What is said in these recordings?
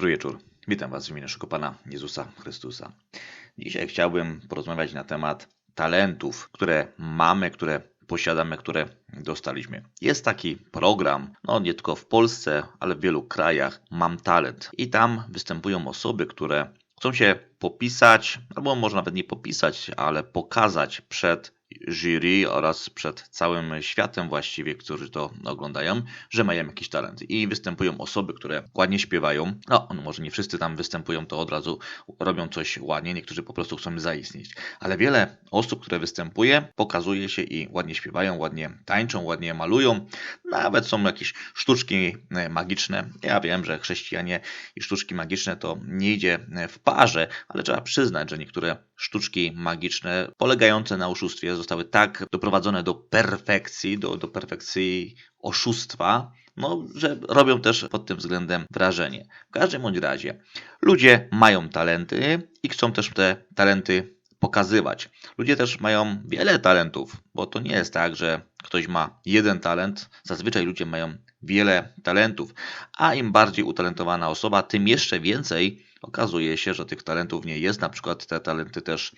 Dobry wieczór. Witam Was w imieniu naszego Pana Jezusa Chrystusa. Dzisiaj chciałbym porozmawiać na temat talentów, które mamy, które posiadamy, które dostaliśmy. Jest taki program, no nie tylko w Polsce, ale w wielu krajach, Mam Talent. I tam występują osoby, które chcą się popisać, albo może nawet nie popisać, ale pokazać przed jury oraz przed całym światem właściwie, którzy to oglądają, że mają jakiś talent. I występują osoby, które ładnie śpiewają. No, może nie wszyscy tam występują, to od razu robią coś ładnie, niektórzy po prostu chcą zaistnieć. Ale wiele osób, które występuje, pokazuje się i ładnie śpiewają, ładnie tańczą, ładnie malują. Nawet są jakieś sztuczki e, magiczne. Ja wiem, że chrześcijanie i sztuczki magiczne to nie idzie w parze, ale trzeba przyznać, że niektóre sztuczki magiczne polegające na oszustwie zostały tak doprowadzone do perfekcji, do, do perfekcji oszustwa, no, że robią też pod tym względem wrażenie. W każdym bądź razie, ludzie mają talenty i chcą też te talenty pokazywać. Ludzie też mają wiele talentów, bo to nie jest tak, że ktoś ma jeden talent. Zazwyczaj ludzie mają wiele talentów, a im bardziej utalentowana osoba, tym jeszcze więcej okazuje się, że tych talentów nie jest. Na przykład te talenty też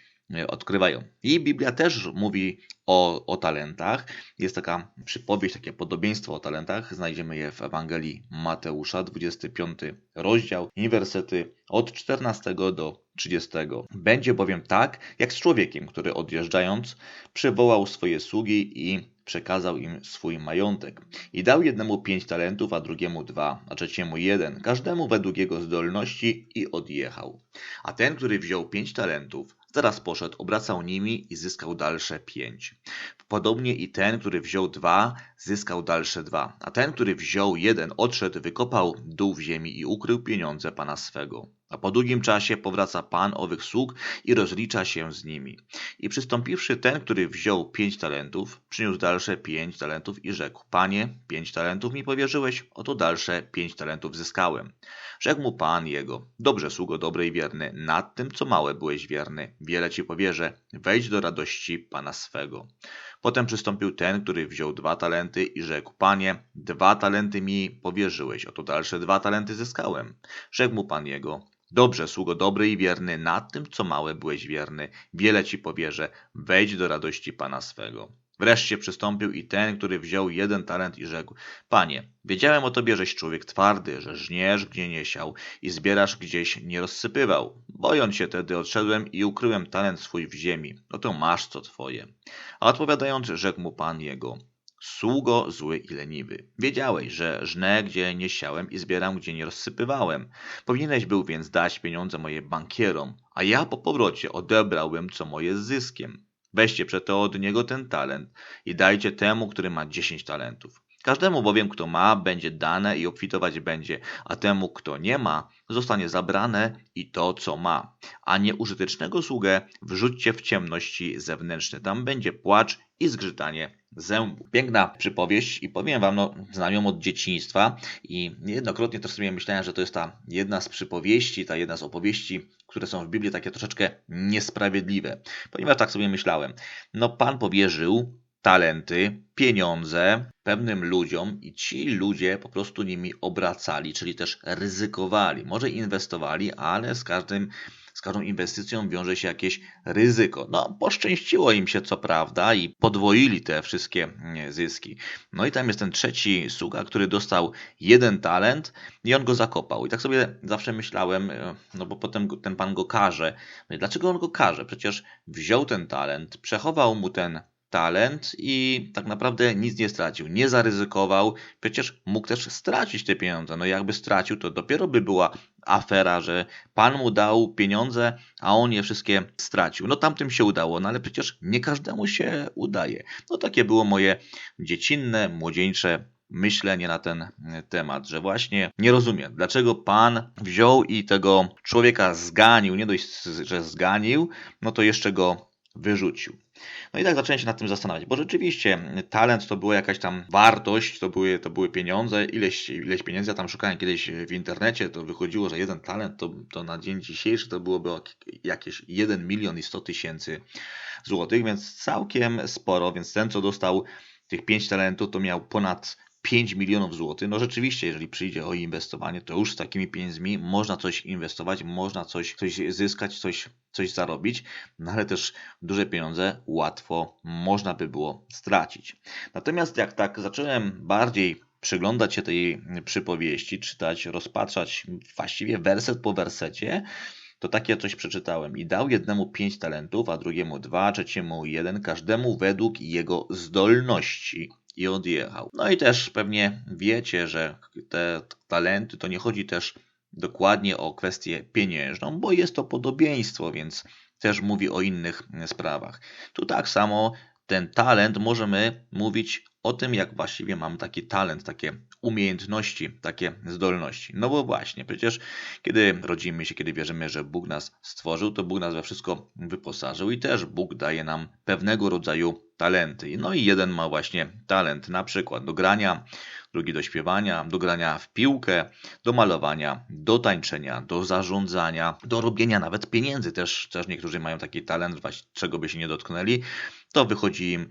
odkrywają. I Biblia też mówi o, o talentach. Jest taka przypowieść, takie podobieństwo o talentach. Znajdziemy je w Ewangelii Mateusza, 25 rozdział i wersety od 14 do 30. Będzie bowiem tak, jak z człowiekiem, który odjeżdżając przywołał swoje sługi i przekazał im swój majątek. I dał jednemu pięć talentów, a drugiemu dwa, a trzeciemu jeden, każdemu według jego zdolności i odjechał. A ten, który wziął pięć talentów, zaraz poszedł, obracał nimi i zyskał dalsze pięć. Podobnie i ten, który wziął dwa, zyskał dalsze dwa, a ten, który wziął jeden, odszedł, wykopał dół w ziemi i ukrył pieniądze pana swego. A po długim czasie powraca pan owych sług i rozlicza się z nimi. I przystąpiwszy ten, który wziął pięć talentów, przyniósł dalsze pięć talentów i rzekł: Panie, pięć talentów mi powierzyłeś, oto dalsze pięć talentów zyskałem. Rzekł mu pan jego: Dobrze, sługo dobry i wierny, nad tym, co małe byłeś wierny, wiele ci powierzę, wejdź do radości pana swego. Potem przystąpił ten, który wziął dwa talenty i rzekł: Panie, dwa talenty mi powierzyłeś, oto dalsze dwa talenty zyskałem. Rzekł mu pan jego: Dobrze, sługo dobry i wierny, nad tym, co małe byłeś wierny, wiele ci powierzę, wejdź do radości Pana swego. Wreszcie przystąpił i ten, który wziął jeden talent i rzekł: Panie, wiedziałem o tobie, żeś człowiek twardy, że żniesz, gdzie nie siał i zbierasz, gdzieś nie rozsypywał. Bojąc się tedy, odszedłem i ukryłem talent swój w ziemi. Oto masz co twoje. A odpowiadając, rzekł mu pan jego: Sługo zły i leniwy. Wiedziałeś, że żnę, gdzie nie siałem i zbieram, gdzie nie rozsypywałem. Powinieneś był więc dać pieniądze moje bankierom, a ja po powrocie odebrałbym, co moje z zyskiem. Weźcie przeto od niego ten talent i dajcie temu, który ma dziesięć talentów. Każdemu bowiem, kto ma, będzie dane i obfitować będzie, a temu, kto nie ma, zostanie zabrane i to, co ma. A nieużytecznego sługę wrzućcie w ciemności zewnętrzne. Tam będzie płacz i zgrzytanie zębów. Piękna przypowieść i powiem Wam, no, znam ją od dzieciństwa i niejednokrotnie też sobie myślałem, że to jest ta jedna z przypowieści, ta jedna z opowieści, które są w Biblii takie troszeczkę niesprawiedliwe. Ponieważ tak sobie myślałem, no Pan powierzył talenty, pieniądze pewnym ludziom i ci ludzie po prostu nimi obracali, czyli też ryzykowali. Może inwestowali, ale z każdym z każdą inwestycją wiąże się jakieś ryzyko. No, poszczęściło im się co prawda i podwoili te wszystkie mm, zyski. No i tam jest ten trzeci sługa, który dostał jeden talent i on go zakopał. I tak sobie zawsze myślałem, e, no bo potem ten pan go karze. Dlaczego on go karze? Przecież wziął ten talent, przechował mu ten talent i tak naprawdę nic nie stracił. Nie zaryzykował, przecież mógł też stracić te pieniądze. No jakby stracił, to dopiero by była afera, że pan mu dał pieniądze, a on je wszystkie stracił. No tamtym się udało, no ale przecież nie każdemu się udaje. No takie było moje dziecinne, młodzieńcze myślenie na ten temat, że właśnie nie rozumiem, dlaczego Pan wziął i tego człowieka zganił, nie dość, że zganił, no to jeszcze go wyrzucił. No i tak zacząłem się nad tym zastanawiać, bo rzeczywiście talent to była jakaś tam wartość, to były, to były pieniądze, ileś, ileś pieniędzy ja tam szukałem kiedyś w internecie, to wychodziło, że jeden talent to, to na dzień dzisiejszy to byłoby jakieś 1 milion i 100 tysięcy złotych, więc całkiem sporo, więc ten co dostał tych 5 talentów to miał ponad 5 milionów złotych, no rzeczywiście, jeżeli przyjdzie o inwestowanie, to już z takimi pieniędzmi można coś inwestować, można coś, coś zyskać, coś, coś zarobić, no ale też duże pieniądze łatwo można by było stracić. Natomiast jak tak zacząłem bardziej przyglądać się tej przypowieści, czytać, rozpatrzać właściwie werset po wersecie, to takie coś przeczytałem. I dał jednemu pięć talentów, a drugiemu dwa, trzeciemu jeden, każdemu według jego zdolności. I odjechał. No i też pewnie wiecie, że te talenty to nie chodzi też dokładnie o kwestię pieniężną, bo jest to podobieństwo, więc też mówi o innych sprawach. Tu tak samo ten talent możemy mówić o tym, jak właściwie mamy taki talent, takie umiejętności, takie zdolności. No bo właśnie, przecież kiedy rodzimy się, kiedy wierzymy, że Bóg nas stworzył, to Bóg nas we wszystko wyposażył i też Bóg daje nam pewnego rodzaju talenty. No i jeden ma właśnie talent na przykład do grania, drugi do śpiewania, do grania w piłkę, do malowania, do tańczenia, do zarządzania, do robienia nawet pieniędzy. Też, też niektórzy mają taki talent, właśnie czego by się nie dotknęli, to wychodzi im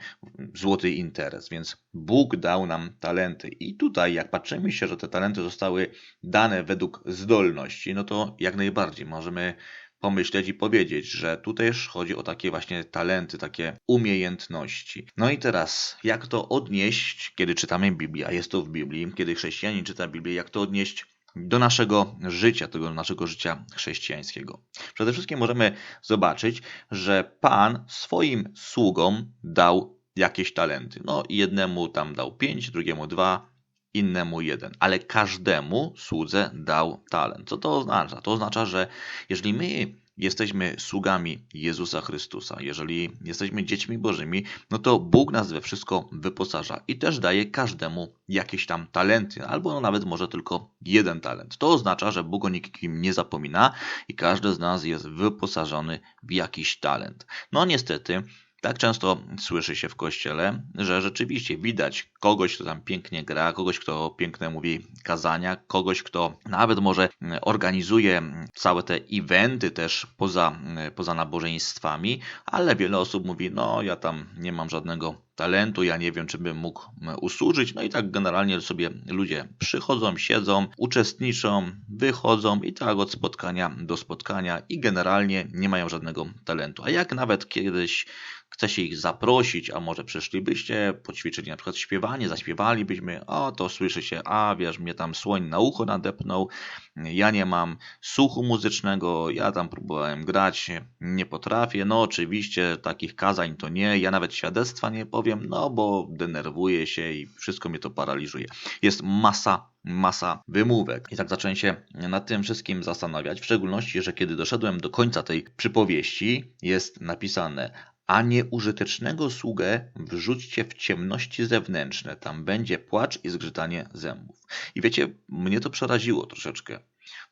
złoty interes. Więc Bóg dał nam talenty. I tutaj, jak patrzymy się, że te talenty zostały dane według zdolności, no to jak najbardziej możemy pomyśleć i powiedzieć, że tu też chodzi o takie właśnie talenty, takie umiejętności. No i teraz, jak to odnieść, kiedy czytamy Biblię, a jest to w Biblii, kiedy chrześcijanin czyta Biblię, jak to odnieść do naszego życia, tego naszego życia chrześcijańskiego. Przede wszystkim możemy zobaczyć, że Pan swoim sługom dał jakieś talenty. No, jednemu tam dał pięć, drugiemu dwa, innemu jeden, ale każdemu słudze dał talent. Co to oznacza? To oznacza, że jeżeli my jesteśmy sługami Jezusa Chrystusa, jeżeli jesteśmy dziećmi Bożymi, no to Bóg nas we wszystko wyposaża i też daje każdemu jakieś tam talenty, albo no nawet może tylko jeden talent. To oznacza, że Bóg o nikim nie zapomina i każdy z nas jest wyposażony w jakiś talent. No niestety, tak często słyszy się w kościele, że rzeczywiście widać kogoś, kto tam pięknie gra, kogoś, kto pięknie mówi kazania, kogoś, kto nawet może organizuje całe te eventy też poza, poza nabożeństwami, ale wiele osób mówi, no ja tam nie mam żadnego talentu, ja nie wiem, czy bym mógł usłużyć. No i tak generalnie sobie ludzie przychodzą, siedzą, uczestniczą, wychodzą i tak od spotkania do spotkania i generalnie nie mają żadnego talentu. A jak nawet kiedyś chce się ich zaprosić, a może przyszlibyście, poćwiczyli na przykład śpiewanie, zaśpiewalibyśmy, o to słyszy się, a wiesz, mnie tam słoń na ucho nadepnął, ja nie mam słuchu muzycznego, ja tam próbowałem grać, nie potrafię, no oczywiście takich kazań to nie, ja nawet świadectwa nie powiem, no bo denerwuję się i wszystko mnie to paraliżuje. Jest masa masa wymówek. I tak zacząłem się nad tym wszystkim zastanawiać, w szczególności, że kiedy doszedłem do końca tej przypowieści, jest napisane: a nieużytecznego sługę wrzućcie w ciemności zewnętrzne, tam będzie płacz i zgrzytanie zębów. I wiecie, mnie to przeraziło troszeczkę,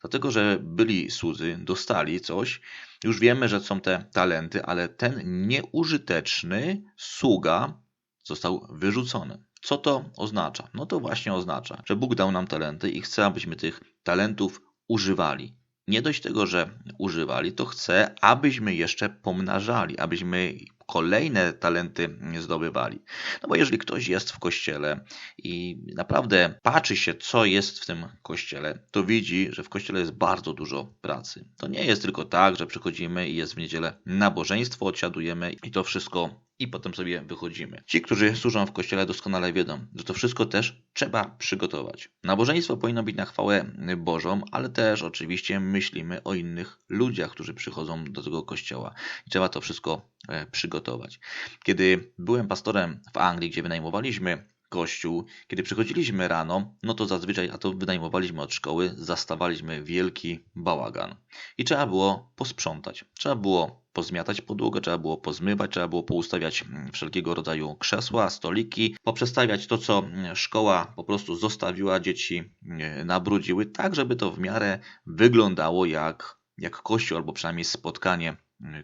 dlatego że byli słudzy, dostali coś, już wiemy, że są te talenty, ale ten nieużyteczny sługa został wyrzucony. Co to oznacza? No to właśnie oznacza, że Bóg dał nam talenty i chce, abyśmy tych talentów używali nie dość tego, że używali, to chce, abyśmy jeszcze pomnażali, abyśmy kolejne talenty zdobywali. No bo jeżeli ktoś jest w kościele i naprawdę patrzy się, co jest w tym kościele, to widzi, że w kościele jest bardzo dużo pracy. To nie jest tylko tak, że przychodzimy i jest w niedzielę nabożeństwo, odsiadujemy i to wszystko i potem sobie wychodzimy. Ci, którzy służą w kościele, doskonale wiedzą, że to wszystko też trzeba przygotować. Nabożeństwo powinno być na chwałę Bożą, ale też oczywiście myślimy o innych ludziach, którzy przychodzą do tego kościoła. I trzeba to wszystko e, przygotować. Kiedy byłem pastorem w Anglii, gdzie wynajmowaliśmy kościół, kiedy przychodziliśmy rano, no to zazwyczaj, a to wynajmowaliśmy od szkoły, zastawaliśmy wielki bałagan. I trzeba było posprzątać. Trzeba było pozmiatać podłogę, trzeba było pozmywać, trzeba było poustawiać wszelkiego rodzaju krzesła, stoliki, poprzestawiać to, co szkoła po prostu zostawiła, dzieci nabrudziły, tak żeby to w miarę wyglądało jak, jak kościół, albo przynajmniej spotkanie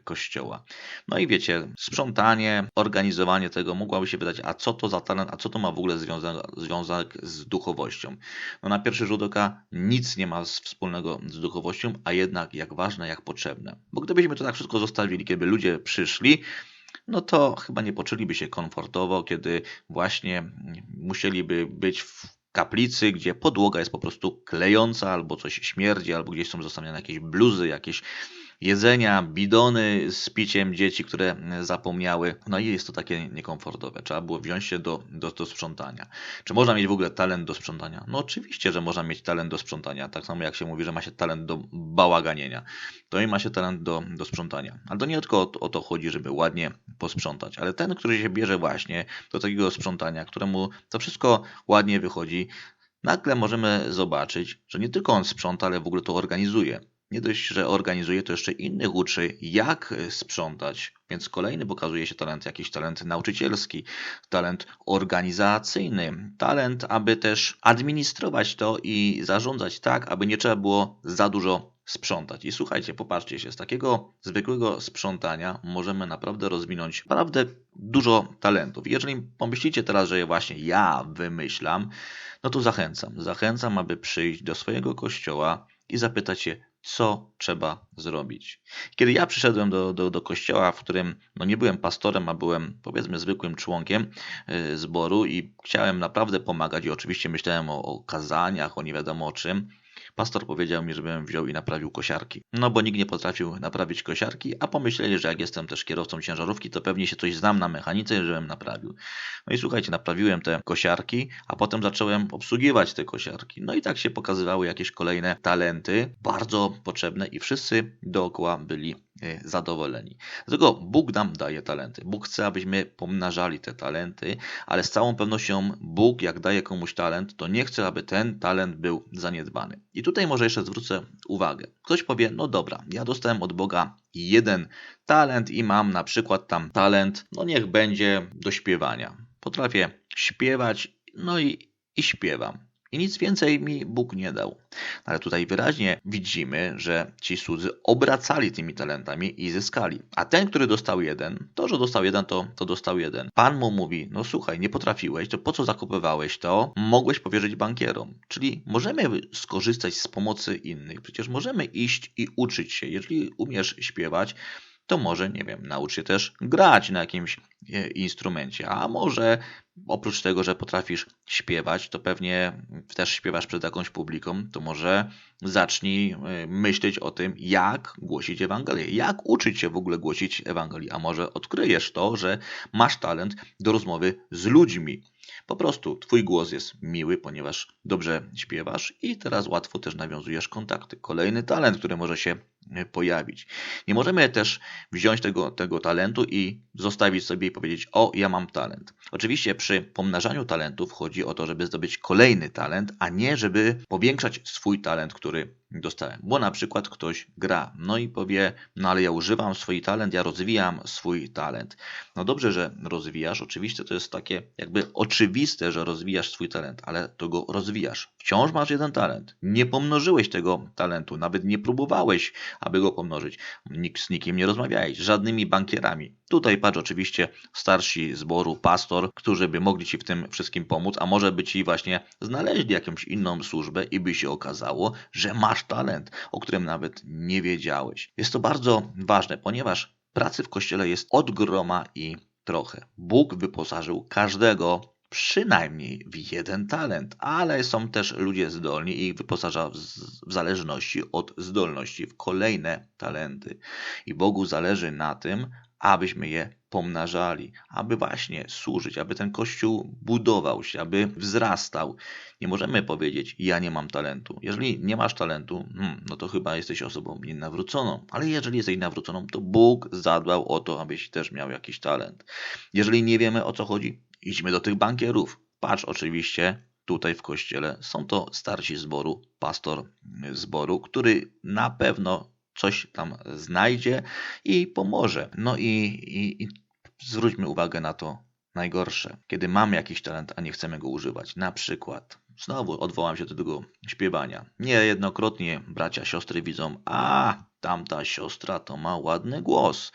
kościoła. No i wiecie, sprzątanie, organizowanie tego mogłaby się wydać, a co to za talent, a co to ma w ogóle związek, związek z duchowością? No na pierwszy rzut oka nic nie ma wspólnego z duchowością, a jednak jak ważne, jak potrzebne. Bo gdybyśmy to tak wszystko zostawili, kiedy ludzie przyszli, no to chyba nie poczuliby się komfortowo, kiedy właśnie musieliby być w kaplicy, gdzie podłoga jest po prostu klejąca, albo coś śmierdzi, albo gdzieś są zostawione jakieś bluzy, jakieś jedzenia, bidony z piciem dzieci, które zapomniały. No i jest to takie niekomfortowe. Trzeba było wziąć się do, do, do sprzątania. Czy można mieć w ogóle talent do sprzątania? No oczywiście, że można mieć talent do sprzątania. Tak samo jak się mówi, że ma się talent do bałaganienia. To i ma się talent do, do sprzątania. Ale to nie tylko o, o to chodzi, żeby ładnie posprzątać. Ale ten, który się bierze właśnie do takiego sprzątania, któremu to wszystko ładnie wychodzi, nagle możemy zobaczyć, że nie tylko on sprząta, ale w ogóle to organizuje. Nie dość, że organizuje, to jeszcze innych uczy, jak sprzątać. Więc kolejny pokazuje się talent, jakiś talent nauczycielski, talent organizacyjny, talent, aby też administrować to i zarządzać tak, aby nie trzeba było za dużo sprzątać. I słuchajcie, popatrzcie się, z takiego zwykłego sprzątania możemy naprawdę rozwinąć naprawdę dużo talentów. Jeżeli pomyślicie teraz, że właśnie ja wymyślam, no to zachęcam. Zachęcam, aby przyjść do swojego kościoła i zapytać się, co trzeba zrobić. Kiedy ja przyszedłem do, do, do kościoła, w którym no nie byłem pastorem, a byłem powiedzmy zwykłym członkiem y, zboru i chciałem naprawdę pomagać i oczywiście myślałem o, o kazaniach, o nie wiadomo o czym, Pastor powiedział mi, żebym wziął i naprawił kosiarki. No bo nikt nie potrafił naprawić kosiarki, a pomyśleli, że jak jestem też kierowcą ciężarówki, to pewnie się coś znam na mechanice, żebym naprawił. No i słuchajcie, naprawiłem te kosiarki, a potem zacząłem obsługiwać te kosiarki. No i tak się pokazywały jakieś kolejne talenty, bardzo potrzebne i wszyscy dookoła byli zadowoleni. Dlatego Bóg nam daje talenty. Bóg chce, abyśmy pomnażali te talenty, ale z całą pewnością Bóg, jak daje komuś talent, to nie chce, aby ten talent był zaniedbany. I tutaj może jeszcze zwrócę uwagę. Ktoś powie, no dobra, ja dostałem od Boga jeden talent i mam na przykład tam talent, no niech będzie do śpiewania. Potrafię śpiewać, no i, i śpiewam. I nic więcej mi Bóg nie dał. Ale tutaj wyraźnie widzimy, że ci słudzy obracali tymi talentami i zyskali. A ten, który dostał jeden, to, że dostał jeden, to, to dostał jeden. Pan mu mówi, no słuchaj, nie potrafiłeś, to po co zakupywałeś to? Mogłeś powierzyć bankierom. Czyli możemy skorzystać z pomocy innych. Przecież możemy iść i uczyć się. Jeżeli umiesz śpiewać, to może, nie wiem, naucz się też grać na jakimś instrumencie, a może oprócz tego, że potrafisz śpiewać, to pewnie też śpiewasz przed jakąś publiką, to może zacznij e, myśleć o tym, jak głosić Ewangelię, jak uczyć się w ogóle głosić Ewangelii, a może odkryjesz to, że masz talent do rozmowy z ludźmi. Po prostu twój głos jest miły, ponieważ dobrze śpiewasz i teraz łatwo też nawiązujesz kontakty. Kolejny talent, który może się e, pojawić. Nie możemy też wziąć tego, tego talentu i zostawić sobie powiedzieć: O, ja mam talent. Oczywiście przy pomnażaniu talentów chodzi o to, żeby zdobyć kolejny talent, a nie żeby powiększać swój talent, który dostałem. Bo na przykład ktoś gra, no i powie, no ale ja używam swój talent, ja rozwijam swój talent. No dobrze, że rozwijasz, oczywiście to jest takie jakby oczywiste, że rozwijasz swój talent, ale to go rozwijasz. Wciąż masz jeden talent. Nie pomnożyłeś tego talentu, nawet nie próbowałeś, aby go pomnożyć. Nikt z nikim nie rozmawiałeś, żadnymi bankierami. Tutaj patrz oczywiście starsi zboru, pastor, którzy by mogli Ci w tym wszystkim pomóc, a może by Ci właśnie znaleźli jakąś inną służbę i by się okazało, że masz talent, o którym nawet nie wiedziałeś. Jest to bardzo ważne, ponieważ pracy w kościele jest od groma i trochę. Bóg wyposażył każdego przynajmniej w jeden talent, ale są też ludzie zdolni i ich wyposaża w, w zależności od zdolności w kolejne talenty. I Bogu zależy na tym, abyśmy je pomnażali, aby właśnie służyć, aby ten kościół budował się, aby wzrastał. Nie możemy powiedzieć, ja nie mam talentu. Jeżeli nie masz talentu, hmm, no to chyba jesteś osobą nienawróconą. Ale jeżeli jesteś nawróconą, to Bóg zadbał o to, abyś też miał jakiś talent. Jeżeli nie wiemy o co chodzi, idźmy do tych bankierów. Patrz oczywiście tutaj w kościele. Są to starsi zboru, pastor zboru, który na pewno coś tam znajdzie i pomoże. No i, i, i zwróćmy uwagę na to najgorsze, kiedy mamy jakiś talent, a nie chcemy go używać. Na przykład Znowu odwołam się do tego śpiewania. Niejednokrotnie bracia, siostry widzą, a tamta siostra to ma ładny głos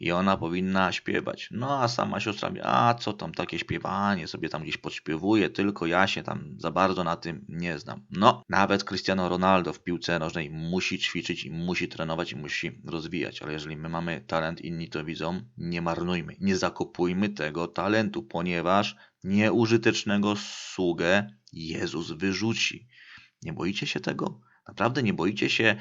i ona powinna śpiewać. No a sama siostra mówi, a co tam takie śpiewanie, sobie tam gdzieś podśpiewuje, tylko ja się tam za bardzo na tym nie znam. No, nawet Cristiano Ronaldo w piłce nożnej musi ćwiczyć i musi trenować i musi rozwijać, ale jeżeli my mamy talent, inni to widzą, nie marnujmy, nie zakopujmy tego talentu, ponieważ nieużytecznego sługę Jezus wyrzuci. Nie boicie się tego? Naprawdę nie boicie się,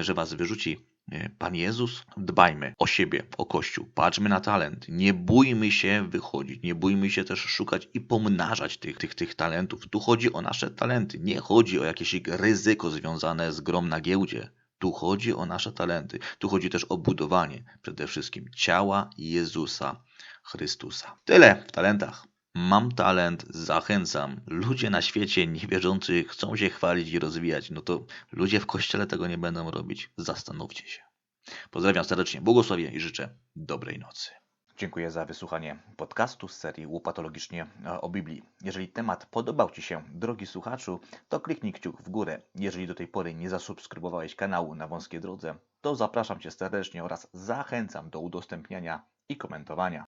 że was wyrzuci e, Pan Jezus? Dbajmy o siebie, o Kościół, patrzmy na talent. Nie bójmy się wychodzić, nie bójmy się też szukać i pomnażać tych, tych, tych talentów. Tu chodzi o nasze talenty, nie chodzi o jakieś ryzyko związane z grom na giełdzie. Tu chodzi o nasze talenty. Tu chodzi też o budowanie przede wszystkim ciała Jezusa Chrystusa. Tyle w talentach. Mam talent, zachęcam. Ludzie na świecie niewierzący chcą się chwalić i rozwijać. No to ludzie w kościele tego nie będą robić. Zastanówcie się. Pozdrawiam serdecznie, błogosławię i życzę dobrej nocy. Dziękuję za wysłuchanie podcastu z serii Łopatologicznie o Biblii. Jeżeli temat podobał Ci się, drogi słuchaczu, to kliknij kciuk w górę. Jeżeli do tej pory nie zasubskrybowałeś kanału na wąskiej drodze, to zapraszam Cię serdecznie oraz zachęcam do udostępniania i komentowania.